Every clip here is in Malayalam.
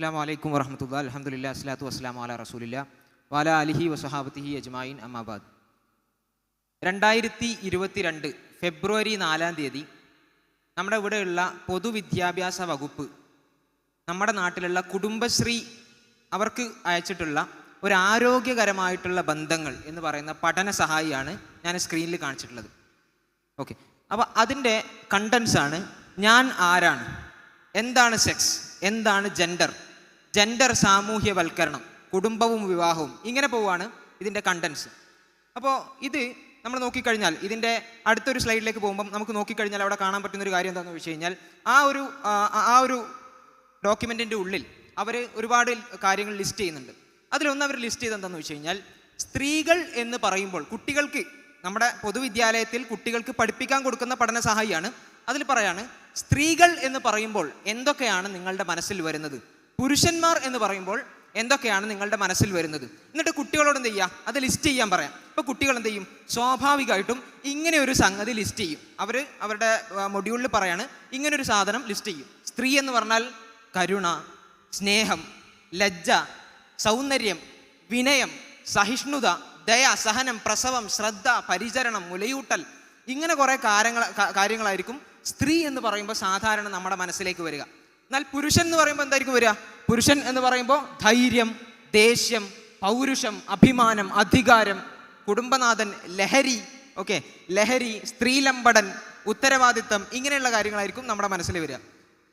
അസ്സാം വലൈക്കും വറഹമത്തുള്ള അലഹമുല്ല അസ്ലാത്തു വസ്സലാം അല റസൂലില്ല വാല അലിഹി വസഹാബത്തിഹി അജ്മായിൻ അമ്മാബാദ് രണ്ടായിരത്തി ഇരുപത്തിരണ്ട് ഫെബ്രുവരി നാലാം തീയതി നമ്മുടെ ഇവിടെയുള്ള പൊതുവിദ്യാഭ്യാസ വകുപ്പ് നമ്മുടെ നാട്ടിലുള്ള കുടുംബശ്രീ അവർക്ക് അയച്ചിട്ടുള്ള ഒരു ആരോഗ്യകരമായിട്ടുള്ള ബന്ധങ്ങൾ എന്ന് പറയുന്ന പഠന സഹായിയാണ് ഞാൻ സ്ക്രീനിൽ കാണിച്ചിട്ടുള്ളത്. ഓക്കെ. അപ്പോൾ അതിന്റെ കണ്ടൻസാണ് ഞാൻ ആരാണ് എന്താണ് സെക്സ് എന്താണ് ജെൻഡർ ജെൻഡർ സാമൂഹ്യവൽക്കരണം കുടുംബവും വിവാഹവും ഇങ്ങനെ പോവുകയാണ് ഇതിന്റെ കണ്ടൻസ് അപ്പോൾ ഇത് നമ്മൾ നോക്കിക്കഴിഞ്ഞാൽ ഇതിന്റെ അടുത്തൊരു സ്ലൈഡിലേക്ക് പോകുമ്പം നമുക്ക് നോക്കിക്കഴിഞ്ഞാൽ അവിടെ കാണാൻ പറ്റുന്ന ഒരു കാര്യം എന്താണെന്ന് വെച്ച് കഴിഞ്ഞാൽ ആ ഒരു ആ, ഒരു ഡോക്യുമെന്റിന്റെ ഉള്ളിൽ അവർ ഒരുപാട് കാര്യങ്ങൾ ലിസ്റ്റ് ചെയ്യുന്നുണ്ട്. അതിലൊന്ന് അവർ ലിസ്റ്റ് ചെയ്ത് എന്താണെന്ന് വെച്ച് കഴിഞ്ഞാൽ സ്ത്രീകൾ എന്ന് പറയുമ്പോൾ കുട്ടികൾക്ക് നമ്മുടെ പൊതുവിദ്യാലയത്തിൽ കുട്ടികൾക്ക് പഠിപ്പിക്കാൻ കൊടുക്കുന്ന പഠന സഹായിയാണ്. അതിൽ പറയാണ് സ്ത്രീകൾ എന്ന് പറയുമ്പോൾ എന്തൊക്കെയാണ് നിങ്ങളുടെ മനസ്സിൽ വരുന്നത്? പുരുഷന്മാർ എന്ന് പറയുമ്പോൾ എന്തൊക്കെയാണ് നിങ്ങളുടെ മനസ്സിൽ വരുന്നത്? എന്നിട്ട് കുട്ടികളോട് എന്ത് ചെയ്യുക അത് ലിസ്റ്റ് ചെയ്യാൻ പറയാം. ഇപ്പൊ കുട്ടികൾ എന്ത് ചെയ്യും? സ്വാഭാവികമായിട്ടും ഇങ്ങനെ ഒരു സംഗതി ലിസ്റ്റ് ചെയ്യും. അവർ അവരുടെ മൊഡ്യൂളിൽ പറയാണ് ഇങ്ങനെ ഒരു സാധനം ലിസ്റ്റ് ചെയ്യും. സ്ത്രീ എന്ന് പറഞ്ഞാൽ കരുണ സ്നേഹം ലജ്ജ സൗന്ദര്യം വിനയം സഹിഷ്ണുത ദയ സഹനം പ്രസവം ശ്രദ്ധ പരിചരണം മുലയൂട്ടൽ. ഇങ്ങനെ കുറേ കാര്യങ്ങൾ കാര്യങ്ങളായിരിക്കും സ്ത്രീ എന്ന് പറയുമ്പോൾ സാധാരണ നമ്മുടെ മനസ്സിലേക്ക് വരിക. എന്നാൽ പുരുഷൻ എന്ന് പറയുമ്പോൾ എന്തായിരിക്കും വരിക? പുരുഷൻ എന്ന് പറയുമ്പോൾ ധൈര്യം ദേഷ്യം പൗരുഷം അഭിമാനം അധികാരം കുടുംബനാഥൻ ലഹരി ഓക്കെ ലഹരി സ്ത്രീലമ്പടൻ ഉത്തരവാദിത്തം ഇങ്ങനെയുള്ള കാര്യങ്ങളായിരിക്കും നമ്മുടെ മനസ്സിൽ വരിക.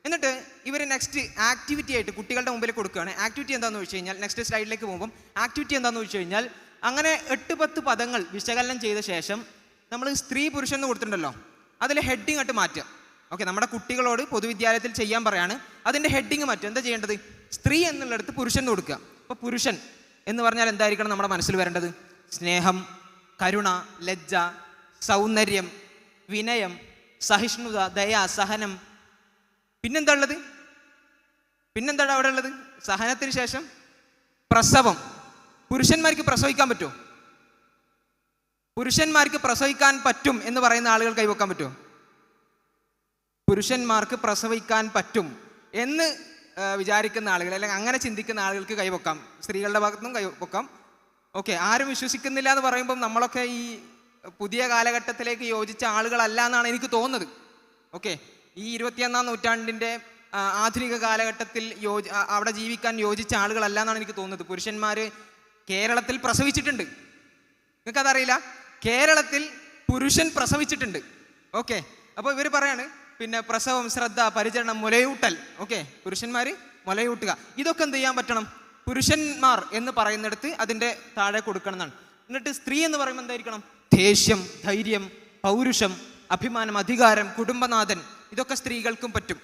എന്നിട്ട് ഇവർ നെക്സ്റ്റ് ആക്ടിവിറ്റി ആയിട്ട് കുട്ടികളുടെ മുമ്പിൽ കൊടുക്കുകയാണ്. ആക്ടിവിറ്റി എന്താണെന്ന് വെച്ച് കഴിഞ്ഞാൽ നെക്സ്റ്റ് സ്ലൈഡിലേക്ക് പോകുമ്പോൾ ആക്ടിവിറ്റി എന്താണെന്ന് വെച്ച് കഴിഞ്ഞാൽ അങ്ങനെ എട്ട് പത്ത് പദങ്ങൾ വിശകലനം ചെയ്ത ശേഷം നമ്മൾ സ്ത്രീ പുരുഷൻ എന്ന് കൊടുത്തിട്ടുണ്ടല്ലോ. അതിൽ ഹെഡിങ് ആയിട്ട് മാറ്റുക. ഓക്കെ നമ്മുടെ കുട്ടികളോട് പൊതുവിദ്യാലയത്തിൽ ചെയ്യാൻ പറയാണ്. അതിന്റെ ഹെഡിങ് മറ്റും. എന്താ ചെയ്യേണ്ടത്? സ്ത്രീ എന്നുള്ളിടത്ത് പുരുഷൻ കൊടുക്കുക. അപ്പോൾ പുരുഷൻ എന്ന് പറഞ്ഞാൽ എന്തായിരിക്കണം നമ്മുടെ മനസ്സിൽ വരേണ്ടത്? സ്നേഹം കരുണ ലജ്ജ സൗന്ദര്യം വിനയം സഹിഷ്ണുത ദയ സഹനം. പിന്നെന്താ ഉള്ളത് പിന്നെന്താണ് അവിടെ ഉള്ളത്? സഹനത്തിന് ശേഷം പ്രസവം. പുരുഷന്മാർക്ക് പ്രസവിക്കാൻ പറ്റുമോ? പുരുഷന്മാർക്ക് പ്രസവിക്കാൻ പറ്റും എന്ന് പറയുന്ന ആളുകൾ കൈവക്കാൻ പറ്റുമോ? പുരുഷന്മാർക്ക് പ്രസവിക്കാൻ പറ്റും എന്ന് വിചാരിക്കുന്ന ആളുകൾ അല്ലെങ്കിൽ അങ്ങനെ ചിന്തിക്കുന്ന ആളുകൾക്ക് കൈവക്കാം. സ്ത്രീകളുടെ ഭാഗത്തുനിന്നും കൈവക്കാം. ഓക്കെ ആരും വിശ്വസിക്കുന്നില്ല എന്ന് പറയുമ്പോൾ നമ്മളൊക്കെ ഈ പുതിയ കാലഘട്ടത്തിലേക്ക് യോജിച്ച ആളുകളല്ല എന്നാണ് എനിക്ക് തോന്നുന്നത്. ഓക്കെ ഈ ഇരുപത്തിയൊന്നാം നൂറ്റാണ്ടിന്റെ ആധുനിക കാലഘട്ടത്തിൽ യോജ അവിടെ ജീവിക്കാൻ യോജിച്ച ആളുകളല്ല എന്നാണ് എനിക്ക് തോന്നുന്നത്. പുരുഷന്മാർ കേരളത്തിൽ പ്രസവിച്ചിട്ടുണ്ട്. നിങ്ങൾക്കതറിയില്ല? കേരളത്തിൽ പുരുഷൻ പ്രസവിച്ചിട്ടുണ്ട്. ഓക്കെ അപ്പോൾ ഇവർ പറയാണ് പിന്നെ പ്രസവം ശ്രദ്ധ പരിചരണം മുലയൂട്ടൽ. ഓക്കെ പുരുഷന്മാർ മുലയൂട്ടുക. ഇതൊക്കെ എന്ത് ചെയ്യാൻ പറ്റണം? പുരുഷന്മാർ എന്ന് പറയുന്നിടത്ത് അതിന്റെ താഴെ കൊടുക്കണം എന്നാണ് എന്നിട്ട് സ്ത്രീ എന്ന് പറയുമ്പോൾ എന്തായിരിക്കണം ദേഷ്യം ധൈര്യം പൗരുഷം അഭിമാനം അധികാരം കുടുംബനാഥൻ. ഇതൊക്കെ സ്ത്രീകൾക്കും പറ്റും.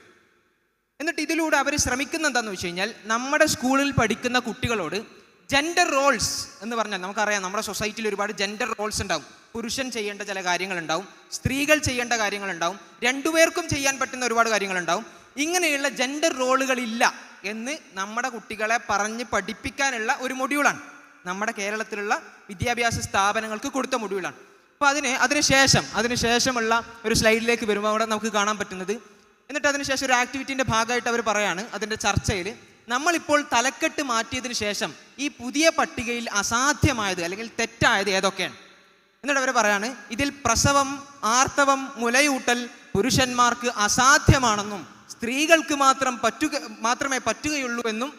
എന്നിട്ട് ഇതിലൂടെ അവർ ശ്രമിക്കുന്ന എന്താണെന്ന് വെച്ച് കഴിഞ്ഞാൽ നമ്മുടെ സ്കൂളിൽ പഠിക്കുന്ന കുട്ടികളോട് ജെൻഡർ റോൾസ് എന്ന് പറഞ്ഞാൽ നമുക്കറിയാം നമ്മുടെ സൊസൈറ്റിയിൽ ഒരുപാട് ജെൻഡർ റോൾസ് ഉണ്ടാവും പുരുഷൻ ചെയ്യേണ്ട ചില കാര്യങ്ങളുണ്ടാവും സ്ത്രീകൾ ചെയ്യേണ്ട കാര്യങ്ങളുണ്ടാവും രണ്ടുപേർക്കും ചെയ്യാൻ പറ്റുന്ന ഒരുപാട് കാര്യങ്ങളുണ്ടാവും ഇങ്ങനെയുള്ള ജെൻഡർ റോളുകളില്ല എന്ന് നമ്മുടെ കുട്ടികളെ പറഞ്ഞ് പഠിപ്പിക്കാനുള്ള ഒരു മൊഡ്യൂളാണ്. നമ്മുടെ കേരളത്തിലുള്ള വിദ്യാഭ്യാസ സ്ഥാപനങ്ങൾക്ക് കൊടുത്ത മൊഡ്യൂളാണ്. അപ്പോൾ അതിന് അതിനുശേഷം അതിനുശേഷമുള്ള ഒരു സ്ലൈഡിലേക്ക് വരുമ്പോൾ അവിടെ നമുക്ക് കാണാൻ പറ്റുന്നത്. എന്നിട്ട് അതിനുശേഷം ഒരു ആക്ടിവിറ്റീന്റെ ഭാഗമായിട്ട് അവർ പറയാണ് അതിന്റെ ചർച്ചയിൽ നമ്മളിപ്പോൾ തലക്കെട്ട് മാറ്റിയതിന് ശേഷം ഈ പുതിയ പട്ടികയിൽ അസാധ്യമായത് അല്ലെങ്കിൽ തെറ്റായത് ഏതൊക്കെയാണ്? എന്നിട്ട് അവർ പറയാണ് ഇതിൽ പ്രസവം ആർത്തവം മുലയൂട്ടൽ പുരുഷന്മാർക്ക് അസാധ്യമാണെന്നും സ്ത്രീകൾക്ക് മാത്രം പറ്റുക മാത്രമേ പറ്റുകയുള്ളൂ എന്നും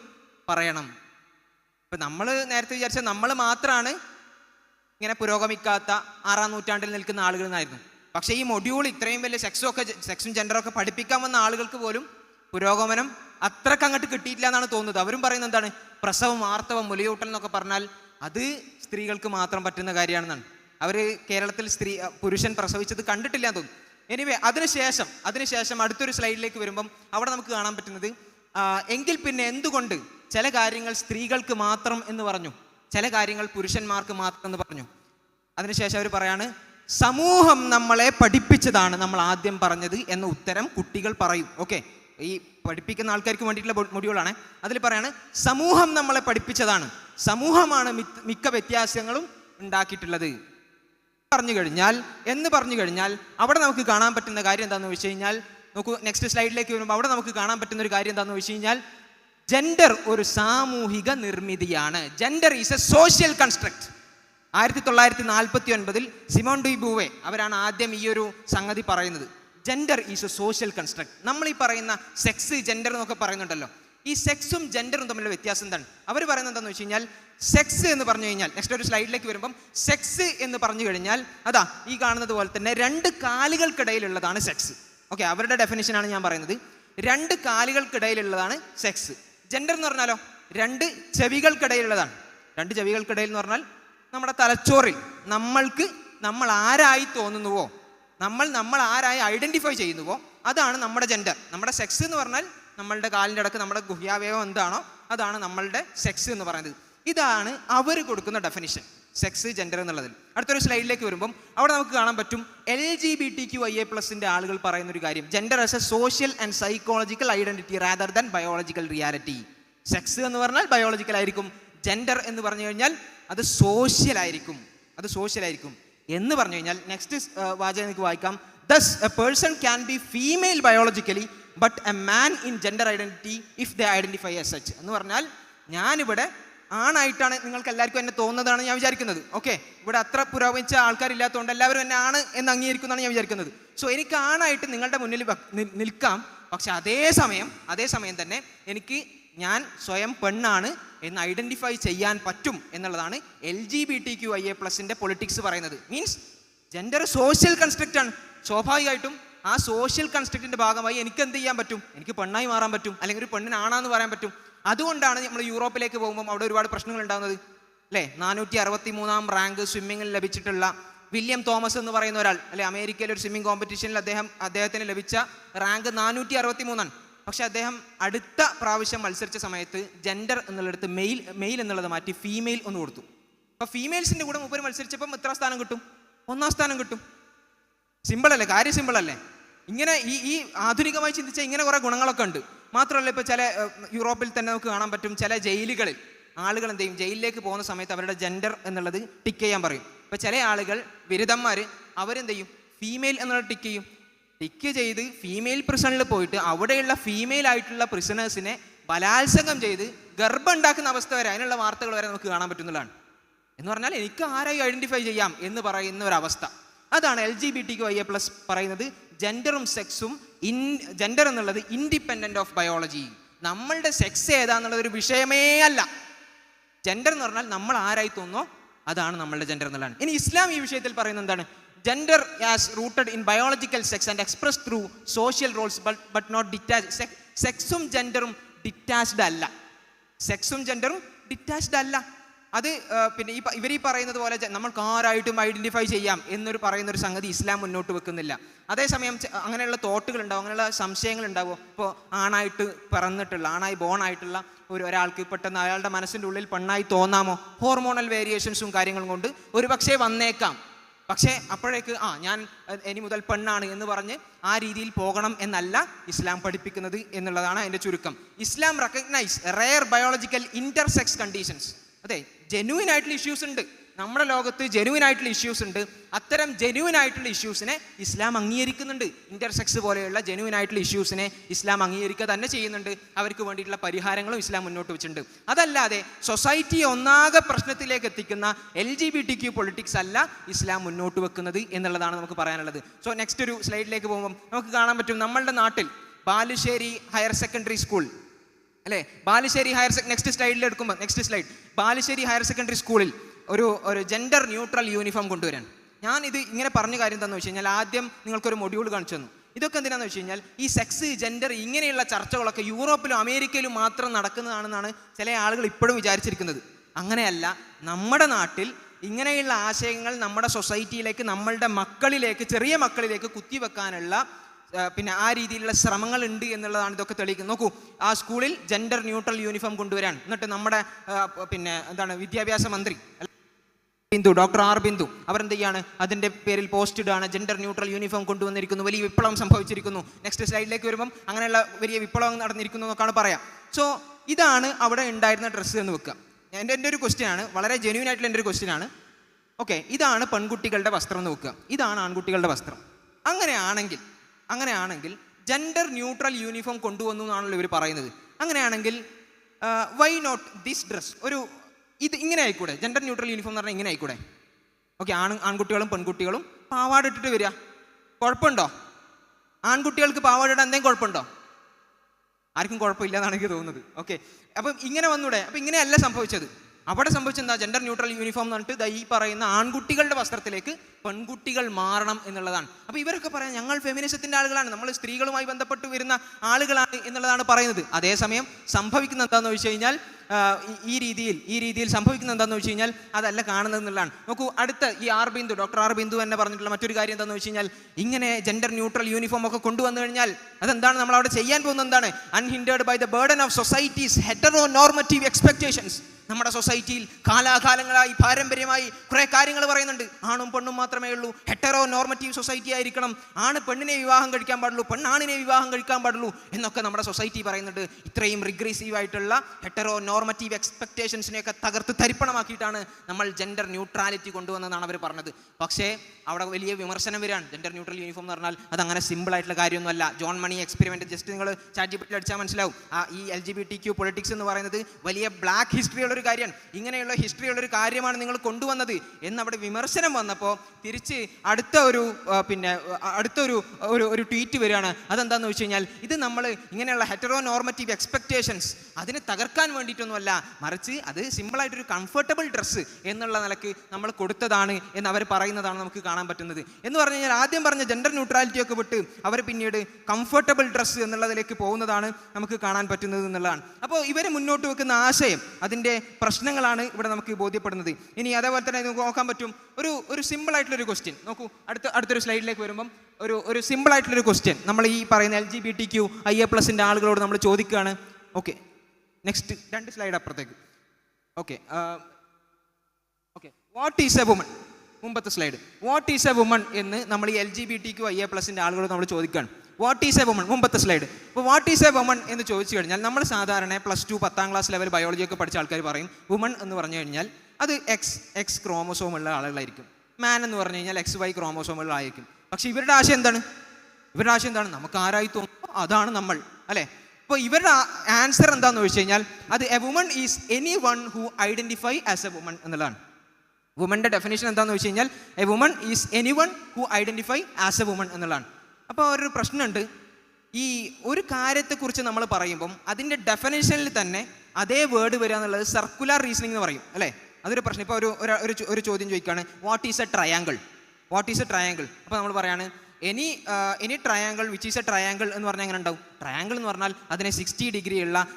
പറയണം. ഇപ്പം നമ്മൾ നേരത്തെ വിചാരിച്ച നമ്മൾ മാത്രമാണ് ഇങ്ങനെ പുരോഗമിക്കാത്ത ആറാം നൂറ്റാണ്ടിൽ നിൽക്കുന്ന ആളുകൾ എന്നായിരുന്നു പക്ഷേ ഈ മൊഡ്യൂൾ ഇത്രയും വലിയ സെക്സും ഒക്കെ സെക്സും ജെൻഡറും ഒക്കെ പഠിപ്പിക്കാൻ വന്ന ആളുകൾക്ക് പോലും പുരോഗമനം അത്രയ്ക്ക് അങ്ങോട്ട് കിട്ടിയിട്ടില്ല എന്നാണ് തോന്നുന്നത്. അവരും പറയുന്നത് എന്താണ്? പ്രസവം ആർത്തവം മുലയൂട്ടൽ എന്നൊക്കെ പറഞ്ഞാൽ അത് സ്ത്രീകൾക്ക് മാത്രം പറ്റുന്ന കാര്യമാണെന്നാണ്. അവർ കേരളത്തിൽ സ്ത്രീ പുരുഷൻ പ്രസവിച്ചത് കണ്ടിട്ടില്ല എന്ന് തോന്നുന്നു. എനിവേ അതിനുശേഷം അതിനുശേഷം അടുത്തൊരു സ്ലൈഡിലേക്ക് വരുമ്പം അവിടെ നമുക്ക് കാണാൻ പറ്റുന്നത് എങ്കിൽ പിന്നെ എന്തുകൊണ്ട് ചില കാര്യങ്ങൾ സ്ത്രീകൾക്ക് മാത്രം എന്ന് പറഞ്ഞു? ചില കാര്യങ്ങൾ പുരുഷന്മാർക്ക് മാത്രം എന്ന് പറഞ്ഞു. അതിനുശേഷം അവർ പറയാണ് സമൂഹം നമ്മളെ പഠിപ്പിച്ചതാണ് നമ്മൾ ആദ്യം പറഞ്ഞത് എന്ന ഉത്തരം കുട്ടികൾ പറയും. ഓക്കെ ഈ പഠിപ്പിക്കുന്ന ആൾക്കാർക്ക് വേണ്ടിയിട്ടുള്ള മൊഡ്യൂളാണ്. അതിൽ പറയാണ് സമൂഹം നമ്മളെ പഠിപ്പിച്ചതാണ്. സമൂഹമാണ് മിക്ക- വ്യത്യാസങ്ങളും ഉണ്ടാക്കിയിട്ടുള്ളത്. പറഞ്ഞു കഴിഞ്ഞാൽ എന്ന് പറഞ്ഞു കഴിഞ്ഞാൽ അവിടെ നമുക്ക് കാണാൻ പറ്റുന്ന കാര്യം എന്താണെന്ന് വെച്ച് കഴിഞ്ഞാൽ നോക്കൂ നെക്സ്റ്റ് സ്ലൈഡിലേക്ക് വരുമ്പോൾ അവിടെ നമുക്ക് കാണാൻ പറ്റുന്ന ഒരു കാര്യം എന്താണെന്ന് വെച്ച് കഴിഞ്ഞാൽ ജെൻഡർ ഒരു സാമൂഹിക നിർമ്മിതിയാണ്. Gender is a social construct ആയിരത്തി തൊള്ളായിരത്തി നാൽപ്പത്തി ഒൻപതിൽ സിമോൺ ഡി ബൂവെ അവരാണ് ആദ്യം ഈ ഒരു സംഗതി പറയുന്നത്. Gender is a social construct നമ്മൾ ഈ പറയുന്ന സെക്സ് ജെൻഡർ എന്നൊക്കെ പറയുന്നുണ്ടല്ലോ. ഈ സെക്സും ജെൻഡറും തമ്മിലുള്ള വ്യത്യാസം എന്താണ്? അവർ പറയുന്നത് എന്താണെന്ന് വെച്ച് കഴിഞ്ഞാൽ സെക്സ് എന്ന് പറഞ്ഞു കഴിഞ്ഞാൽ നെക്സ്റ്റ് ഒരു സ്ലൈഡിലേക്ക് വരുമ്പം സെക്സ് എന്ന് പറഞ്ഞു കഴിഞ്ഞാൽ അതാ ഈ കാണുന്നത് പോലെ തന്നെ രണ്ട് കാലുകൾക്കിടയിലുള്ളതാണ് സെക്സ് ഓക്കെ അവരുടെ ഡെഫിനേഷനാണ് ഞാൻ പറയുന്നത്. രണ്ട് കാലുകൾക്കിടയിലുള്ളതാണ് സെക്സ് ജെൻഡർ എന്ന് പറഞ്ഞാലോ? രണ്ട് ചെവികൾക്കിടയിലുള്ളതാണ്. രണ്ട് ചെവികൾക്കിടയിൽ എന്ന് പറഞ്ഞാൽ നമ്മുടെ തലച്ചോറിൽ നമ്മൾക്ക് നമ്മൾ ആരായി തോന്നുന്നുവോ? നമ്മൾ നമ്മൾ ആരായി ഐഡന്റിഫൈ ചെയ്യുന്നുവോ അതാണ് നമ്മുടെ ജെൻഡർ നമ്മുടെ സെക്സ് എന്ന് പറഞ്ഞാൽ നമ്മളുടെ കാലിന്റെ അടക്ക് നമ്മുടെ ഗുഹ്യാവയവം എന്താണോ അതാണ് നമ്മളുടെ സെക്സ് എന്ന് പറയുന്നത്. ഇതാണ് അവർ കൊടുക്കുന്ന ഡെഫിനിഷൻ സെക്സ് ജെൻഡർ എന്നുള്ളതിൽ. അടുത്തൊരു സ്ലൈഡിലേക്ക് വരുമ്പം അവിടെ നമുക്ക് കാണാൻ പറ്റും L G B T Q I A പ്ലസിന്റെ ആളുകൾ പറയുന്ന ഒരു കാര്യം. Gender as a social and psychological identity rather than biological reality sex എന്ന് പറഞ്ഞാൽ ബയോളജിക്കൽ ആയിരിക്കും. ജെൻഡർ എന്ന് പറഞ്ഞു കഴിഞ്ഞാൽ അത് സോഷ്യൽ ആയിരിക്കും. അത് സോഷ്യൽ ആയിരിക്കും. എന്ന് പറഞ്ഞു കഴിഞ്ഞാൽ നെക്സ്റ്റ് വാചകം എനിക്ക് വായിക്കാം. Thus a person can be female biologically but a man in gender identity if the identify as such എന്ന് പറഞ്ഞാൽ ഞാനിവിടെ ആണായിട്ടാണ് നിങ്ങൾക്ക് എല്ലാവർക്കും എന്നെ തോന്നുന്നതാണ് ഞാൻ വിചാരിക്കുന്നത്. ഓക്കെ ഇവിടെ അത്ര പുരോഗമിച്ച ആൾക്കാരില്ലാത്തതുകൊണ്ട് എല്ലാവരും എന്നെ ആണ് എന്ന് അംഗീകരിക്കുന്നതാണ് ഞാൻ വിചാരിക്കുന്നത്. സോ എനിക്ക് ആണായിട്ട് നിങ്ങളുടെ മുന്നിൽ നിൽക്കാം. പക്ഷെ അതേ സമയം അതേ സമയം തന്നെ എനിക്ക് ഞാൻ സ്വയം പെണ്ണാണ് എന്ന് ഐഡന്റിഫൈ ചെയ്യാൻ പറ്റും എന്നുള്ളതാണ് L G B T Q I A പ്ലസിന്റെ politics പറയുന്നത് മീൻസ് ജെൻഡർ സോഷ്യൽ കൺസ്ട്രക്റ്റ് ആണ്. സ്വാഭാവികമായിട്ടും ആ സോഷ്യൽ കൺസ്ട്രക്റ്റിന്റെ ഭാഗമായി എനിക്ക് എന്ത് ചെയ്യാൻ പറ്റും? എനിക്ക് പെണ്ണായി മാറാൻ പറ്റും. അല്ലെങ്കിൽ ഒരു പെണ്ണിനാണെന്ന് പറയാൻ പറ്റും. അതുകൊണ്ടാണ് നമ്മൾ യൂറോപ്പിലേക്ക് പോകുമ്പോൾ അവിടെ ഒരുപാട് പ്രശ്നങ്ങൾ ഉണ്ടാകുന്നത് അല്ലേ? നാനൂറ്റി അറുപത്തി മൂന്നാം റാങ്ക് സ്വിമ്മിങ്ങിൽ ലഭിച്ചിട്ടുള്ള വില്യം തോമസ് എന്ന് പറയുന്ന ഒരാൾ. അല്ലെ? അമേരിക്കയിലെ ഒരു സ്വിമ്മിംഗ് കോമ്പറ്റീഷനിൽ അദ്ദേഹം അദ്ദേഹത്തിന് ലഭിച്ച റാങ്ക് നാനൂറ്റി അറുപത്തി മൂന്നാണ് പക്ഷെ അദ്ദേഹം അടുത്ത പ്രാവശ്യം മത്സരിച്ച സമയത്ത് ജെൻഡർ എന്നുള്ളിടത്ത് മെയിൽ മെയിൽ എന്നുള്ളത് മാറ്റി ഫീമെയിൽ ഒന്ന് കൊടുത്തു. അപ്പൊ ഫീമെയിൽസിന്റെ കൂടെ മുപ്പര് മത്സരിച്ചപ്പം എത്ര സ്ഥാനം കിട്ടും? ഒന്നാം സ്ഥാനം കിട്ടും. സിമ്പിൾ അല്ലേ? കാര്യം സിമ്പിൾ അല്ലേ? ഇങ്ങനെ ഈ ഈ ആധുനികമായി ചിന്തിച്ച ഇങ്ങനെ കുറെ ഗുണങ്ങളൊക്കെ ഉണ്ട്. മാത്രമല്ല ഇപ്പൊ ചില യൂറോപ്പിൽ തന്നെ നമുക്ക് കാണാൻ പറ്റും ചില ജയിലുകളിൽ ആളുകൾ എന്ത് ചെയ്യും? ജയിലിലേക്ക് പോകുന്ന സമയത്ത് അവരുടെ ജെൻഡർ എന്നുള്ളത് ടിക്ക് ചെയ്യാൻ പറയും. ഇപ്പോൾ ചില ആളുകൾ ബിരുദന്മാർ അവരെന്ത് ചെയ്യും? ഫീമെയിൽ എന്നുള്ളത് ടിക്ക് ചെയ്യും. ടിക്ക് ചെയ്ത് ഫീമെയിൽ പ്രിസണിൽ പോയിട്ട് അവിടെയുള്ള ഫീമെയിൽ ആയിട്ടുള്ള പ്രിസണേഴ്സിനെ ബലാത്സംഗം ചെയ്ത് ഗർഭം ഉണ്ടാക്കുന്ന അവസ്ഥ വരെ അതിനുള്ള വാർത്തകൾ വരെ നമുക്ക് കാണാൻ പറ്റുന്നതാണ്. എന്ന് പറഞ്ഞാൽ എനിക്ക് ആരായി ഐഡന്റിഫൈ ചെയ്യാം എന്ന് പറയുന്ന ഒരു അവസ്ഥ അതാണ് L G B T I A plus പറയുന്നത് ജെൻഡറും സെക്സും ഇൻ ജെൻഡർ എന്നുള്ളത് ഇൻഡിപെൻഡന്റ് ഓഫ് ബയോളജി നമ്മളുടെ സെക്സ് ഏതാന്നുള്ളത് ഒരു വിഷയമേ അല്ല. ജെൻഡർ എന്ന് പറഞ്ഞാൽ നമ്മൾ ആരായി തോന്നോ അതാണ് നമ്മളുടെ ജെൻഡർ എന്നുള്ളതാണ്. ഇനി ഇസ്ലാം ഈ വിഷയത്തിൽ പറയുന്നത് എന്താണ്? Gender as rooted in biological sex and express through social roles but not detach സെക്സും ജെൻഡറും ഡിറ്റാച്ച്ഡ് അല്ല. സെക്സും ജെൻഡറും ഡിറ്റാച്ച്ഡ് അല്ല. അത് പിന്നെ ഈ ഇവർ ഈ പറയുന്നത് പോലെ നമ്മൾക്ക് ആരായിട്ടും ഐഡന്റിഫൈ ചെയ്യാം എന്നൊരു പറയുന്ന ഒരു സംഗതി ഇസ്ലാം മുന്നോട്ട് വെക്കുന്നില്ല. അതേസമയം അങ്ങനെയുള്ള തോട്ടുകൾ ഉണ്ടാവും അങ്ങനെയുള്ള സംശയങ്ങൾ ഉണ്ടാവും ഇപ്പോൾ ആണായിട്ട് പിറന്നിട്ടുള്ള ആണായി ബോൺ ആയിട്ടുള്ള ഒരു ഒരാൾക്ക് പെട്ടെന്ന് അയാളുടെ മനസ്സിന്റെ ഉള്ളിൽ പെണ്ണായി തോന്നാമോ? ഹോർമോണൽ വേരിയേഷൻസും കാര്യങ്ങളും കൊണ്ട് ഒരു പക്ഷേ വന്നേക്കാം. പക്ഷേ അപ്പോഴേക്ക് ആ ഞാൻ ഇനി മുതൽ പെണ്ണാണ് എന്ന് പറഞ്ഞ് ആ രീതിയിൽ പോകണം എന്നല്ല ഇസ്ലാം പഠിപ്പിക്കുന്നത് എന്നുള്ളതാണ് അതിന്റെ ചുരുക്കം. Islam recognise rare biological intersex conditions അതെ ജെന്യൂൻ ആയിട്ടുള്ള ഇഷ്യൂസ് ഉണ്ട്. നമ്മുടെ ലോകത്ത് ജെനുവിൻ ആയിട്ടുള്ള ഇഷ്യൂസ് ഉണ്ട്. അത്തരം ജെനുവിൻ ആയിട്ടുള്ള ഇഷ്യൂസിനെ ഇസ്ലാം അംഗീകരിക്കുന്നുണ്ട്. ഇന്റർസെക്സ് പോലെയുള്ള ജെനുവിൻ ആയിട്ടുള്ള ഇഷ്യൂസിനെ ഇസ്ലാം അംഗീകരിക്കുക തന്നെ ചെയ്യുന്നുണ്ട്. അവർക്ക് വേണ്ടിയിട്ടുള്ള പരിഹാരങ്ങളും ഇസ്ലാം മുന്നോട്ട് വെച്ചിട്ടുണ്ട്. അതല്ലാതെ സൊസൈറ്റി ഒന്നാകെ പ്രശ്നത്തിലേക്ക് എത്തിക്കുന്ന L G B T Q politics അല്ല ഇസ്ലാം മുന്നോട്ട് വെക്കുന്നത് എന്നുള്ളതാണ് നമുക്ക് പറയാനുള്ളത്. സോ നെക്സ്റ്റ് ഒരു സ്ലൈഡിലേക്ക് പോകുമ്പോൾ നമുക്ക് കാണാൻ പറ്റും നമ്മളുടെ നാട്ടിൽ ബാലുശ്ശേരി ഹയർ സെക്കൻഡറി സ്കൂൾ അല്ലേ? ബാലുശ്ശേരി ഹയർ സെക്കൻഡ് നെക്സ്റ്റ് സ്ലൈഡിൽ എടുക്കുമ്പോൾ next slide Balussery higher secondary സ്കൂളിൽ ഒരു ഒരു ജെൻഡർ ന്യൂട്രൽ യൂണിഫോം കൊണ്ടുവരാൻ. ഞാൻ ഇത് ഇങ്ങനെ പറഞ്ഞ കാര്യം എന്താണെന്ന് വെച്ച് കഴിഞ്ഞാൽ ആദ്യം നിങ്ങൾക്കൊരു മൊഡ്യൂൾ കാണിച്ചു തന്നു. ഇതൊക്കെ എന്തിനാന്ന് വെച്ച് കഴിഞ്ഞാൽ ഈ സെക്സ് ജെൻഡർ ഇങ്ങനെയുള്ള ചർച്ചകളൊക്കെ യൂറോപ്പിലും അമേരിക്കയിലും മാത്രം നടക്കുന്നതാണെന്നാണ് ചില ആളുകൾ ഇപ്പോഴും വിചാരിച്ചിരിക്കുന്നത്. അങ്ങനെയല്ല നമ്മുടെ നാട്ടിൽ ഇങ്ങനെയുള്ള ആശയങ്ങൾ നമ്മുടെ സൊസൈറ്റിയിലേക്ക് നമ്മളുടെ മക്കളിലേക്ക് ചെറിയ മക്കളിലേക്ക് കുത്തിവെക്കാനുള്ള പിന്നെ ആ രീതിയിലുള്ള ശ്രമങ്ങൾ ഉണ്ട് എന്നുള്ളതാണ് ഇതൊക്കെ തെളിയിക്കുന്നത്. നോക്കൂ ആ സ്കൂളിൽ ജെൻഡർ ന്യൂട്രൽ യൂണിഫോം കൊണ്ടുവരാൻ. എന്നിട്ട് നമ്മുടെ പിന്നെ എന്താണ് വിദ്യാഭ്യാസ മന്ത്രി ബിന്ദു ഡോക്ടർ ആർ ബിന്ദു. അവരെന്ത് ചെയ്യാണ് അതിന്റെ പേരിൽ പോസ്റ്റ് ഇടാണ്. ജെൻഡർ ന്യൂട്രൽ യൂണിഫോം കൊണ്ടുവന്നിരിക്കുന്നു. വലിയ വിപ്ലവം സംഭവിച്ചിരിക്കുന്നു. നെക്സ്റ്റ് സ്ലൈഡിലേക്ക് വരുമ്പം അങ്ങനെയുള്ള വലിയ വിപ്ലവം നടന്നിരിക്കുന്നു എന്നൊക്കെയാണ് പറയാം. സോ ഇതാണ് അവിടെ ഉണ്ടായിരുന്ന ഡ്രസ്സ് എന്ന് വെക്കുക എന്റെ എന്റെ ഒരു ക്വസ്റ്റ്യൻ ആണ്. വളരെ ജെന്യൂൻ ആയിട്ടുള്ള എന്റെ ഒരു ക്വസ്റ്റ്യൻ ആണ്. ഓക്കെ ഇതാണ് പെൺകുട്ടികളുടെ വസ്ത്രം എന്ന് വെക്കുക ഇതാണ് ആൺകുട്ടികളുടെ വസ്ത്രം. അങ്ങനെയാണെങ്കിൽ അങ്ങനെയാണെങ്കിൽ ജെൻഡർ ന്യൂട്രൽ യൂണിഫോം കൊണ്ടുവന്നു എന്നാണല്ലോ ഇവർ പറയുന്നത്. അങ്ങനെയാണെങ്കിൽ വൈ നോട്ട് ദിസ് ഡ്രസ് ഒരു ഇത് ഇങ്ങനെ ആയിക്കൂടെ? ജെൻഡർ ന്യൂട്രൽ യൂണിഫോം എന്ന് പറഞ്ഞാൽ ഇങ്ങനെ ആയിക്കൂടെ? ഓക്കെ ആൺ ആൺകുട്ടികളും പെൺകുട്ടികളും പാവാട ഇട്ടിട്ട് വരിക. കുഴപ്പമുണ്ടോ? ആൺകുട്ടികൾക്ക് പാവാട ഇടാൻ എന്തെങ്കിലും കുഴപ്പമുണ്ടോ? ആർക്കും കുഴപ്പമില്ല എന്നാണ് എനിക്ക് തോന്നുന്നത്. ഓക്കെ അപ്പം ഇങ്ങനെ വന്നൂടെ? അപ്പം ഇങ്ങനെയല്ല സംഭവിച്ചത്. അവിടെ സംഭവിച്ചെന്താ? ജെൻഡർ ന്യൂട്രൽ യൂണിഫോം എന്ന് പറഞ്ഞിട്ട് ഈ പറയുന്ന ആൺകുട്ടികളുടെ വസ്ത്രത്തിലേക്ക് പെൺകുട്ടികൾ മാറണം എന്നുള്ളതാണ്. അപ്പോൾ ഇവരൊക്കെ പറയാം ഞങ്ങൾ ഫെമിനിസത്തിന്റെ ആളുകളാണ്. നമ്മൾ സ്ത്രീകളുമായി ബന്ധപ്പെട്ട് വരുന്ന ആളുകളാണ് എന്നുള്ളതാണ് പറയുന്നത്. അതേസമയം സംഭവിക്കുന്ന എന്താണെന്ന് വെച്ച് കഴിഞ്ഞാൽ ഈ- രീതിയിൽ ഈ രീതിയിൽ സംഭവിക്കുന്ന എന്താണെന്ന് വെച്ച് കഴിഞ്ഞാൽ അതല്ല കാണുന്നത് എന്നുള്ളതാണ്. നോക്കൂ അടുത്ത ഈ R Bindu doctor R Bindu തന്നെ പറഞ്ഞിട്ടുള്ള മറ്റൊരു കാര്യം എന്താണെന്ന് വെച്ച് കഴിഞ്ഞാൽ ഇങ്ങനെ ജെൻഡർ ന്യൂട്രൽ യൂണിഫോം ഒക്കെ കൊണ്ടുവന്നു കഴിഞ്ഞാൽ അതെന്താണ്? നമ്മൾ അവിടെ ചെയ്യാൻ പോകുന്നത് എന്താണ്? Unhindered by the burden of societies heteronormative expectations നമ്മുടെ സൊസൈറ്റിയിൽ കാലാകാലങ്ങളായി പാരമ്പര്യമായി കുറെ കാര്യങ്ങൾ പറയുന്നുണ്ട്. ആണും പെണ്ണും മാത്രമേ ഉള്ളൂ. ഹെറ്ററോ നോർമറ്റീവ് സൊസൈറ്റി ആയിരിക്കണം. ആണ് പെണ്ണിനെ വിവാഹം കഴിക്കാൻ പാടുള്ളൂ പെണ്ണാണിനെ വിവാഹം കഴിക്കാൻ പാടുള്ളൂ എന്നൊക്കെ നമ്മുടെ സൊസൈറ്റി പറയുന്നുണ്ട്. ഇത്രയും റിഗ്രസീവ് ആയിട്ടുള്ള ഹെറ്ററോ നോർമറ്റീവ് എക്സ്പെക്ടേഷൻസിനെയൊക്കെ തകർത്ത് തരിപ്പണമാക്കിയിട്ടാണ് നമ്മൾ ജെൻഡർ ന്യൂട്രാലിറ്റി കൊണ്ടുവന്നതാണ് അവർ പറഞ്ഞത്. പക്ഷേ അവിടെ വലിയ വിമർശനം വരികയാണ്. ജെൻഡർ ന്യൂട്രൽ യൂണിഫോം എന്ന് പറഞ്ഞാൽ അത് അങ്ങനെ സിമ്പിൾ ആയിട്ടുള്ള കാര്യമൊന്നുമല്ല. ജോൺ മണി എക്സ്പെരിമെന്റ് ജസ്റ്റ് നിങ്ങൾ ചാറ്റ് ജി അടിച്ചാൽ മനസ്സിലാവും. ഈ L G B T Q politics എന്ന് പറയുന്നത് വലിയ ബ്ലാക്ക് ഹിസ്റ്ററി ഒരു കാര്യമാണ് ഇങ്ങനെയുള്ള ഹിസ്റ്ററി ഉള്ളൊരു കാര്യമാണ് നിങ്ങൾ കൊണ്ടുവന്നത് എന്നവിടെ വിമർശനം വന്നപ്പോൾ തിരിച്ച് അടുത്ത ഒരു പിന്നെ അടുത്തൊരു ഒരു ഒരു ട്വീറ്റ് വരികയാണ്. അതെന്താണെന്ന് വെച്ച് കഴിഞ്ഞാൽ ഇത് നമ്മൾ ഇങ്ങനെയുള്ള ഹെറ്ററോ നോർമറ്റീവ് എക്സ്പെക്റ്റേഷൻസ് അതിനെ തകർക്കാൻ വേണ്ടിയിട്ടൊന്നുമല്ല മറിച്ച് അത് സിമ്പിളായിട്ടൊരു കംഫർട്ടബിൾ ഡ്രസ്സ് എന്നുള്ള നിലയ്ക്ക് നമ്മൾ കൊടുത്തതാണ് എന്ന് അവർ പറയുന്നതാണ് നമുക്ക് കാണാൻ പറ്റുന്നത്. എന്ന് പറഞ്ഞു കഴിഞ്ഞാൽ ആദ്യം പറഞ്ഞ ജെൻഡർ ന്യൂട്രാലിറ്റിയൊക്കെ വിട്ട് അവർ പിന്നീട് കംഫർട്ടബിൾ ഡ്രസ്സ് എന്നുള്ളതിലേക്ക് പോകുന്നതാണ് നമുക്ക് കാണാൻ പറ്റുന്നത് എന്നുള്ളതാണ്. അപ്പോൾ ഇവർ മുന്നോട്ട് വെക്കുന്ന ആശയം അതിന്റെ പ്രശ്നങ്ങളാണ് ഇവിടെ നമുക്ക് ബോധ്യപ്പെടുന്നത്. ഇനി അതേപോലെ തന്നെ നമുക്ക് നോക്കാൻ പറ്റും. ഒരു ഒരു ഒരു ക്വസ്റ്റ്യൻ നോക്കൂ അടുത്ത അടുത്തൊരു സ്ലൈഡിലേക്ക് വരുമ്പം ഒരു ഒരു ഒരു ക്വസ്റ്റ്യൻ നമ്മൾ ഈ പറയുന്ന L G B T Q I A പ്ലസിന്റെ ആളുകളോട് നമ്മൾ ചോദിക്കുകയാണ്. ഓക്കെ നെക്സ്റ്റ് രണ്ട് സ്ലൈഡ് അപ്പുറത്തേക്ക്. Okay okay what is a woman മുമ്പത്തെ slide what is a woman എന്ന് നമ്മൾ ഈ L G B T Q I A പ്ലസിന്റെ ആളുകളോട് നമ്മൾ ചോദിക്കുകയാണ്. വാട്ട് ഈസ് എ വുമൺ മുമ്പത്തെ സ്ലൈഡ് ഇപ്പോൾ വാട്ട് ഈസ് എ വുമൺ എന്ന് ചോദിച്ചു കഴിഞ്ഞാൽ നമ്മൾ സാധാരണ പ്ലസ് ടു പത്താം ക്ലാസ് ലെവൽ ബയോളജി ഒക്കെ പഠിച്ച ആൾക്കാർ പറയും വുമൺ എന്ന് പറഞ്ഞു കഴിഞ്ഞാൽ അത് എക്സ് എക്സ് ക്രോമസോം ഉള്ള ആളുകളായിരിക്കും. മാൻ എന്ന് പറഞ്ഞു കഴിഞ്ഞാൽ എക്സ് വൈ ക്രോമസോം ഉള്ള ആയിരിക്കും പക്ഷേ ഇവരുടെ ആശയം എന്താണ്? ഇവരുടെ ആശയം എന്താണ്? നമുക്ക് ആരായി തോന്നുന്നു? അതാണ് നമ്മൾ അല്ലേ? അപ്പോൾ ഇവരുടെ ആൻസർ എന്താണെന്ന് ചോദിച്ചു കഴിഞ്ഞാൽ അത് a woman is anyone who identify as a woman എന്നുള്ളതാണ് വുമന്റെ ഡെഫിനേഷൻ എന്താണെന്ന് വെച്ച് കഴിഞ്ഞാൽ a woman is anyone who identify as a woman എന്നുള്ളതാണ്. അപ്പോൾ ഒരു പ്രശ്നമുണ്ട്. ഈ ഒരു കാര്യത്തെക്കുറിച്ച് നമ്മൾ പറയുമ്പം അതിന്റെ ഡെഫിനേഷനിൽ തന്നെ അതേ വേർഡ് വരിക എന്നുള്ളത് സർക്കുലർ റീസണിംഗ് എന്ന് പറയും അല്ലേ? അതൊരു പ്രശ്നം. ഇപ്പോൾ ഒരു ഒരു- ഒരു ചോദ്യം ചോദിക്കുകയാണ് what is a triangle what is a triangle അപ്പോൾ നമ്മൾ പറയാണ് any any triangle which is a triangle എന്ന് പറഞ്ഞാൽ എങ്ങനെ ഉണ്ടാവും? ട്രയാങ്കിൾ എന്ന് പറഞ്ഞാൽ അതിനെ സിക്സ്റ്റി ഡിഗ്രി ഉള്ള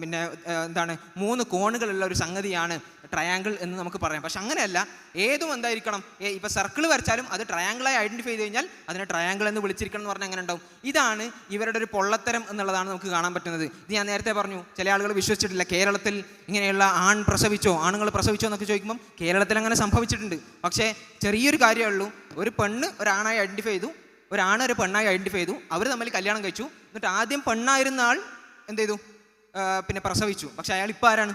പിന്നെ എന്താണ് മൂന്ന് കോണുകളുള്ള ഒരു സംഗതിയാണ്. ട്രയാങ്കിൾ എന്ന് നമുക്ക് പറയാം. പക്ഷെ അങ്ങനെയല്ല. ഏതും എന്തായിരിക്കണം? ഏ, ഇപ്പൊ സർക്കിൾ വരച്ചാലും അത് ട്രയാങ്കിളായി ഐഡന്റിഫൈ ചെയ്ത് കഴിഞ്ഞാൽ അതിനെ ട്രയാങ്കിൾ എന്ന് വിളിച്ചിരിക്കണം എന്ന് പറഞ്ഞാൽ എങ്ങനെ ഉണ്ടാവും? ഇതാണ് ഇവരുടെ ഒരു പൊള്ളത്തരം എന്നുള്ളതാണ് നമുക്ക് കാണാൻ പറ്റുന്നത്. ഇത് ഞാൻ നേരത്തെ പറഞ്ഞു ചില ആളുകൾ വിശ്വസിച്ചിട്ടില്ല. കേരളത്തിൽ ഇങ്ങനെയുള്ള ആൺ പ്രസവിച്ചോ ആണുങ്ങൾ പ്രസവിച്ചോ എന്നൊക്കെ ചോദിക്കുമ്പം കേരളത്തിൽ അങ്ങനെ സംഭവിച്ചിട്ടുണ്ട്. പക്ഷേ ചെറിയൊരു കാര്യമേ ഉള്ളൂ. ഒരു പെണ്ണ് ഒരാണായി ഐഡന്റിഫൈ ചെയ്തു ഒരാണ് ഒരു പെണ്ണായി ഐഡന്റിഫൈ ചെയ്തു അവർ തമ്മിൽ കല്യാണം കഴിച്ചു. എന്നിട്ട് ആദ്യം പെണ്ണായിരുന്ന ആൾ എന്ത് ചെയ്തു? പിന്നെ പ്രസവിച്ചു. പക്ഷെ അയാൾ ഇപ്പം ആരാണ്?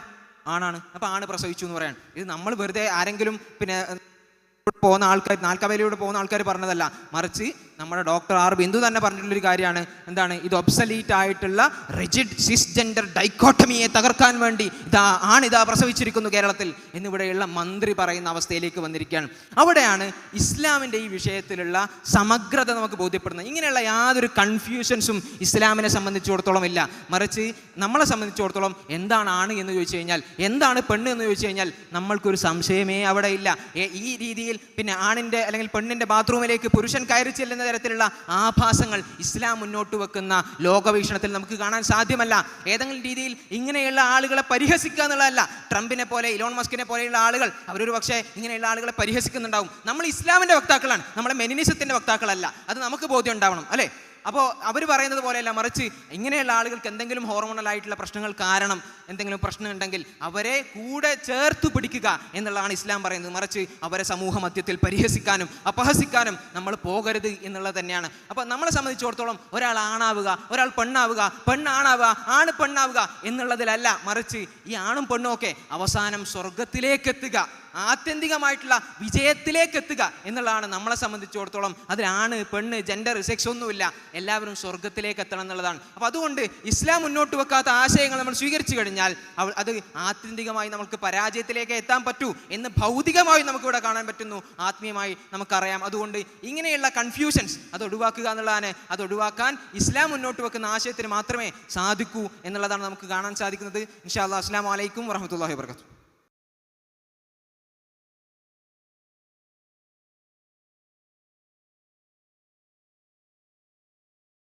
ആണാണ്. അപ്പോൾ ആണ് പ്രസവിച്ചു എന്ന് പറയാൻ. ഇത് നമ്മൾ വെറുതെ ആരെങ്കിലും പിന്നെ പോകുന്ന ആൾക്കാർ നാൽക്കവലയിലൂടെ പോകുന്ന ആൾക്കാർ പറഞ്ഞതല്ല. മറിച്ച് നമ്മുടെ ഡോക്ടർ ആർ ബിന്ദു തന്നെ പറഞ്ഞിട്ടുള്ളൊരു കാര്യമാണ്. എന്താണ്? ഇത് ഒബ്സലീറ്റ് ആയിട്ടുള്ള റിജിഡ് സിസ് ജെൻഡർ ഡൈക്കോട്ടമിയെ തകർക്കാൻ വേണ്ടി ഇതാ ആണിതാ പ്രസവിച്ചിരിക്കുന്നു കേരളത്തിൽ എന്നിവിടെയുള്ള മന്ത്രി പറയുന്ന അവസ്ഥയിലേക്ക് വന്നിരിക്കുകയാണ്. അവിടെയാണ് ഇസ്ലാമിന്റെ ഈ വിഷയത്തിലുള്ള സമഗ്രത നമുക്ക് ബോധ്യപ്പെടുന്നത്. ഇങ്ങനെയുള്ള യാതൊരു കൺഫ്യൂഷൻസും ഇസ്ലാമിനെ സംബന്ധിച്ചിടത്തോളം ഇല്ല. മറിച്ച് നമ്മളെ സംബന്ധിച്ചിടത്തോളം എന്താണ് ആണ് എന്ന് ചോദിച്ചു കഴിഞ്ഞാൽ എന്താണ് പെണ്ണ് എന്ന് ചോദിച്ചു കഴിഞ്ഞാൽ നമ്മൾക്കൊരു സംശയമേ അവിടെ ഇല്ല. ഈ രീതിയിൽ പിന്നെ ആണിന്റെ അല്ലെങ്കിൽ പെണ്ണിന്റെ ബാത്റൂമിലേക്ക് പുരുഷൻ കയറി ചെല്ലുന്ന തരത്തിലുള്ള ആഭാസങ്ങൾ ഇസ്ലാം മുന്നോട്ട് വെക്കുന്ന ലോകവീക്ഷണത്തിൽ നമുക്ക് കാണാൻ സാധ്യമല്ല. ഏതെങ്കിലും രീതിയിൽ ഇങ്ങനെയുള്ള ആളുകളെ പരിഹസിക്കുക എന്നുള്ളതല്ല. ട്രംപിനെ പോലെ ഇലോൺ മസ്കിനെ പോലെയുള്ള ആളുകൾ അവരൊരു പക്ഷേ ഇങ്ങനെയുള്ള ആളുകളെ പരിഹസിക്കുന്നുണ്ടാവും. നമ്മൾ ഇസ്ലാമിന്റെ വക്താക്കളാണ്. നമ്മളെ മെനിനിസത്തിന്റെ വക്താക്കളല്ല. അത് നമുക്ക് ബോധ്യം ഉണ്ടാവണം അല്ലേ? അപ്പോൾ അവർ പറയുന്നത് പോലെയല്ല മറിച്ച് ഇങ്ങനെയുള്ള ആളുകൾക്ക് എന്തെങ്കിലും ഹോർമോണൽ ആയിട്ടുള്ള പ്രശ്നങ്ങൾ കാരണം എന്തെങ്കിലും പ്രശ്നം ഉണ്ടെങ്കിൽ അവരെ കൂടെ ചേർത്ത് പിടിക്കുക എന്നുള്ളതാണ് ഇസ്ലാം പറയുന്നത്. മറിച്ച് അവരെ സമൂഹ മധ്യത്തിൽ പരിഹസിക്കാനും അപഹസിക്കാനും നമ്മൾ പോകരുത് എന്നുള്ളത് തന്നെയാണ്. അപ്പോൾ നമ്മളെ സംബന്ധിച്ചിടത്തോളം ഒരാൾ ആണാവുക ഒരാൾ പെണ്ണാവുക പെണ്ണാണാവുക ആണ് പെണ്ണാവുക എന്നുള്ളതിലല്ല മറിച്ച് ഈ ആണും പെണ്ണും ഒക്കെ അവസാനം സ്വർഗത്തിലേക്ക് എത്തുക. ആത്യന്തികമായിട്ടുള്ള വിജയത്തിലേക്ക് എത്തുക എന്നുള്ളതാണ് നമ്മളെ സംബന്ധിച്ചിടത്തോളം. അതിലാണ് പെണ്ണ് ജെൻഡർ സെക്സ് ഒന്നുമില്ല. എല്ലാവരും സ്വർഗത്തിലേക്ക് എത്തണം എന്നുള്ളതാണ്. അപ്പോൾ അതുകൊണ്ട് ഇസ്ലാം മുന്നോട്ട് വെക്കാത്ത ആശയങ്ങൾ നമ്മൾ സ്വീകരിച്ചു കഴിഞ്ഞാൽ അത് ആത്യന്തികമായി നമുക്ക് പരാജയത്തിലേക്ക് എത്താൻ പറ്റൂ എന്ന് ഭൗതികമായി നമുക്കിവിടെ കാണാൻ പറ്റുന്നു. ആത്മീയമായി നമുക്കറിയാം. അതുകൊണ്ട് ഇങ്ങനെയുള്ള കൺഫ്യൂഷൻസ് അത് ഒഴിവാക്കുക എന്നുള്ളതാണ്. അത് ഒഴിവാക്കാൻ ഇസ്ലാം മുന്നോട്ട് വെക്കുന്ന ആശയത്തിന് മാത്രമേ സാധിക്കൂ എന്നുള്ളതാണ് നമുക്ക് കാണാൻ സാധിക്കുന്നത്. ഇൻഷാ അല്ലാ അസ്സാം വലൈക്കും വറഹമത്തല്ലാഹി വർക്കത്തു